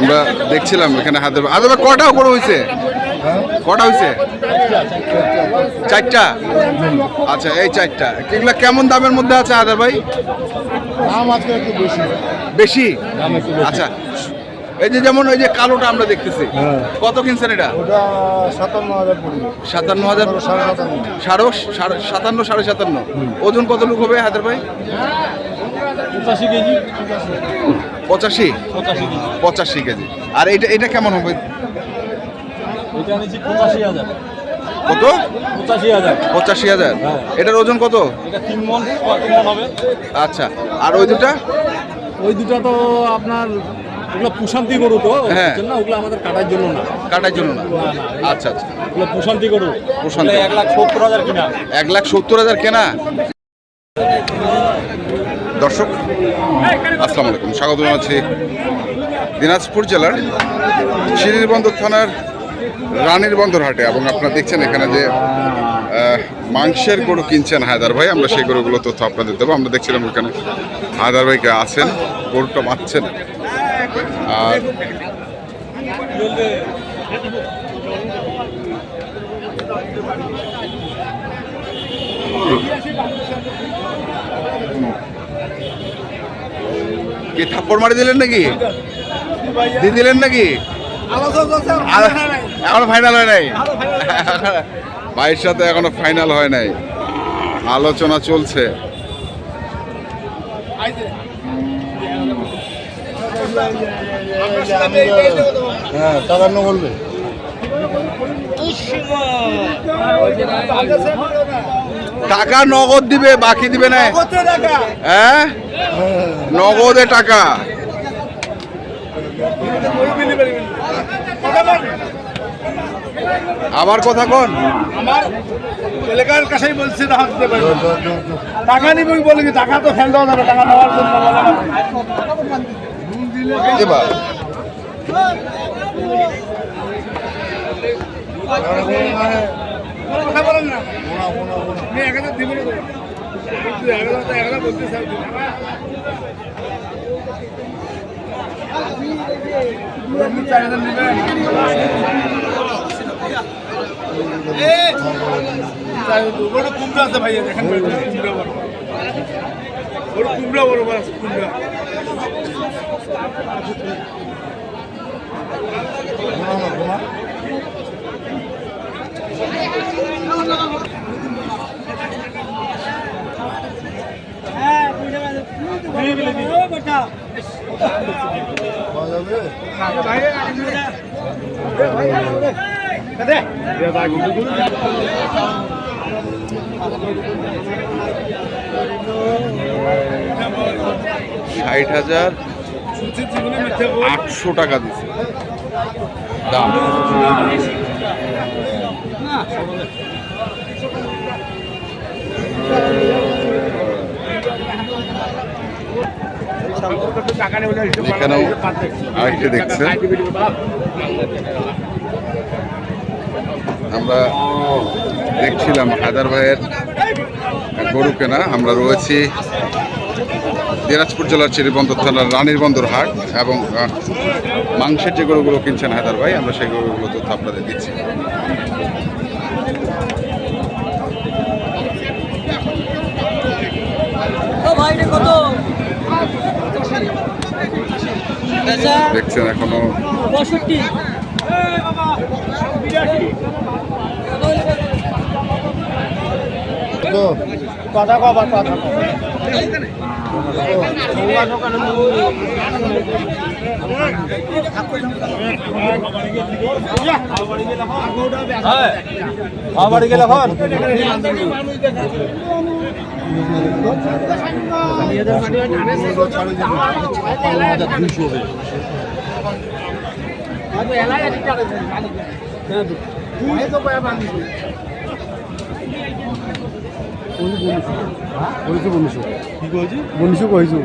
আমরা দেখছিলাম এখানে হায়দ্রাবাদ হায়দ্রাবাদ কটা করে হয়েছে কটা হয়েছে চারটা? আচ্ছা এই চারটা। এগুলো কেমন দামের মধ্যে আছে হায়দার ভাই? দাম আজকে একটু বেশি। বেশি। আচ্ছা এই যে যেমন ওই যে কালোটা আমরা দেখতেছি হ্যাঁ। কত কিনছেন এটা? সাতান্ন হাজার সাতান্ন হাজার? সাড়ে সাতান্ন। সাড়ে সাতান্ন সাড়ে সাতান্ন। ওজন কত লোক হবে হায়দার ভাই? পঁচাশি কেজি। পঁচাশি? পঁচাশি কেজি। আর এটা এটা কেমন হবে? কত? পঁচাশি হাজার। হ্যাঁ। এটার ওজন কত? আচ্ছা। আর ওই দুটা? ওই দুটো তো আপনার ওগুলো প্রশান্তি গরু তো হ্যাঁ। ওগুলো আমাদের কাটার জন্য না। কাটার জন্য না। আচ্ছা আচ্ছা। ওগুলো প্রশান্তি গরু। প্রশান্তি। এক লাখ সত্তর হাজার কিনা। এক লাখ সত্তর হাজার কেনা? দর্শক, আসসালামু আলাইকুম। স্বাগত জানাচ্ছি দিনাজপুর জেলার শিরিরবন্দর থানার রানীর বন্দর হাটে এবং আপনারা দেখছেন এখানে যে মাংসের গরু কিনছেন হায়দার ভাই। আমরা সেই গরুগুলো তথ্য আপনাদের দেবো। আমরা দেখছিলাম ওখানে হায়দার ভাইকে আছেন, গরুটা মারছেন। আর কি থাপ্পড় মারি দিলেন নাকি? দিয়ে দিলেন নাকি? এখনও ফাইনাল হয় নাই? ভাইয়ের সাথে এখনও ফাইনাল হয় নাই। আলোচনা চলছে। হ্যাঁ বলবে। টাকা নগদ দিবে বাকি দিবে না। হ্যাঁ? নগদে টাকা। আবার কথা কোন। আমার এলাকার কাছেই বলছি টাকা নিবি বলে কি? টাকা তো ফেল দেওয়া যাবে টাকা নেওয়ার জন্য কথা বলেন না। কুমড়া আছে ভাইয়া দেখেন কুমড়া বড়। ওটা কুমড়া বড় বড় কুমড়া। পাওয়া যাবে ষাট হাজার। আটশো টাকা দিছে দাম এখানেও আরেকটি দেখছে আমরা দেখছিলাম হায়দার ভাইয়ের গরু কেনা। আমরা রয়েছি দিনাজপুর জেলার চিরিবন্দর থানার রানীর বন্দর হাট এবং মাংসের যে গরুগুলো কিনছেন হায়দার ভাই, আমরা সেই গরুগুলো তথ্য আপনাদের দিচ্ছি। দেখছেন এখনও কথা কবার কথা। বাড়ি গেলে ছাড়ে দিবে কইছো বনিশো কি কইছি? বনিশো কইছো।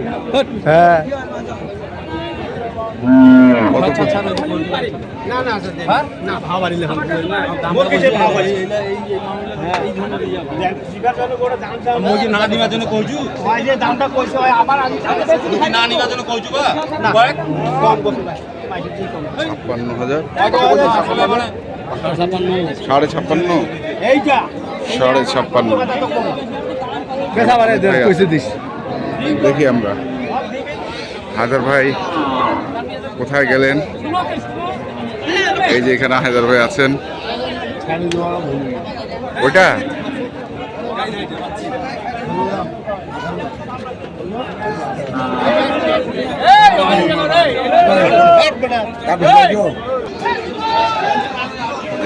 হ্যাঁ। না দিবার জন্য কইছু ওই যে দামটা কইছে ওই আমার আমি মুরগি না নিবার জন্য কইছু বা? কম ছাপ্পান্ন হাজার। সাড়ে ছাপ্পান্ন। এইটা। সাড়ে ছাপ্পান্ন দেখি আমরা হায়দার ভাই কোথায় গেলেন এই যে এখানে হায়দার ভাই আছেন ওইটা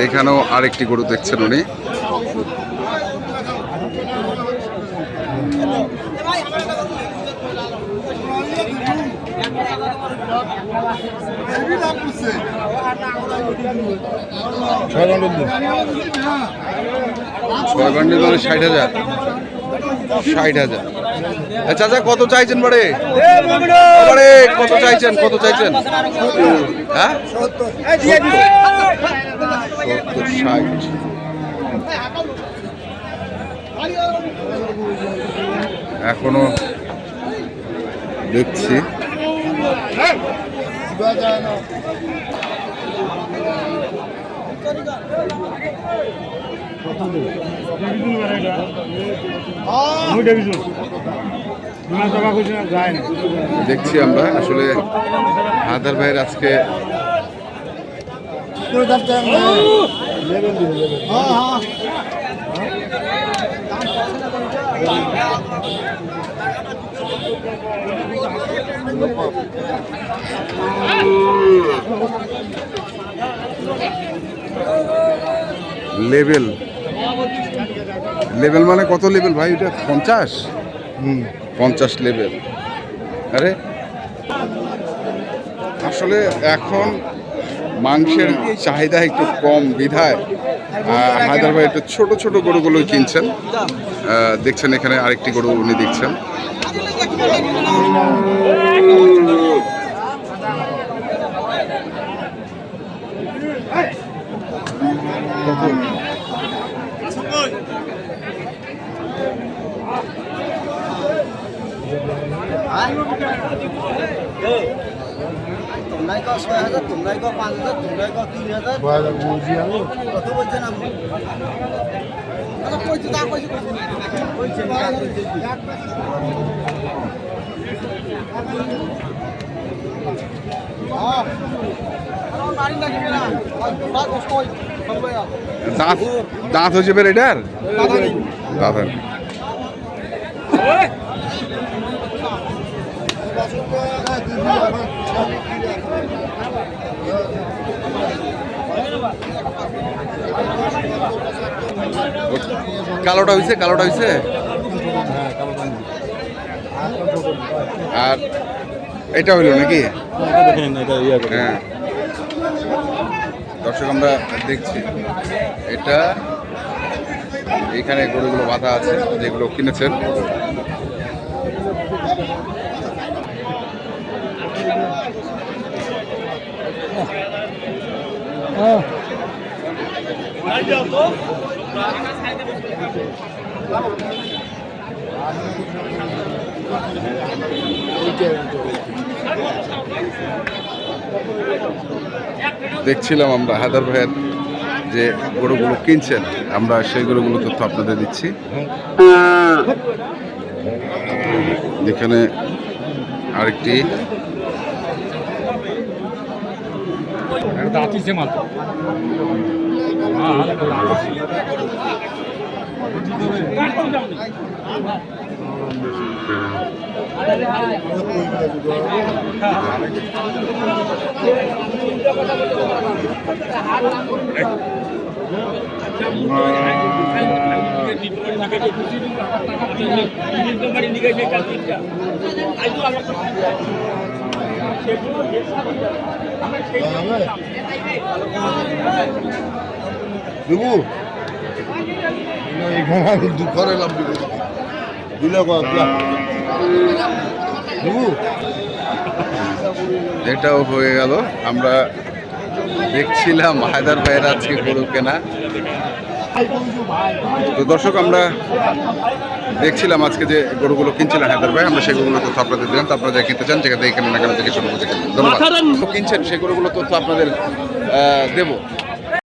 এখানেও আরেকটি গরু দেখছেন উনি ছয় বান্ডিল মানে ষাট হাজার। ষাট হাজার। এ চাচা, কত চাইছেন বাড়ে? বাড়ে, কত চাইছেন কত চাইছেন? হ্যাঁ? সত্তর এখনও দেখছি। দেখছি আমরা আসলে হায়দার ভাইয়ের আজকে লেভেল। লেভেল মানে কত লেভেল ভাই? এটা পঞ্চাশ? হুম। পঞ্চাশ লেভেল। আরে আসলে এখন মাংসের চাহিদা একটু কম বিধায় আহ, হায়দার ভাই একটু ছোট ছোট গরুগুলোই কিনছেন। দেখছেন এখানে আরেকটি গরু উনি দেখছেন। তোমরাই কো ছয় হাজার তোমরাই কো পাঁচ হাজার তোমরাই কো তিন হাজার কত বলছেন আপনি দাঁত দাঁত হয়েছে বের এটার দাঁত আর কি। কালোটা হয়েছে কালোটা হয়েছে আর এটা হইল নাকি? হ্যাঁ। দর্শক, আমরা দেখছি। এটা এখানে গরুগুলো বাঁধা আছে, যেগুলো কিনেছেন। দেখছিলাম আমরা হায়দার ভাইয়ের যে গরুগুলো কিনছেন, আমরা সেই গরুগুলো তথ্য আপনাদের দিচ্ছি। এখানে আরেকটি। মাত্র। আমরা সেই দেবু এখানে আমি দুঃখর এলাম দিলে দেবু এটাও হয়ে গেল আমরা দেখছিলাম হায়দার ভাইয়ের আজকে গরু কেনা। তো দর্শক আমরা দেখছিলাম আজকে যে গরুগুলো কিনছিলেন হায়দার ভাই আমরা সেই গরুগুলো তথ্য আপনাদের দিলাম তো আপনারা যা কিনতে চান যেখান কিনেন না কেন থেকে শুরু করতে ধন্যবাদ। তো কিনছেন সেই গরুগুলো তথ্য আপনাদের দেবো।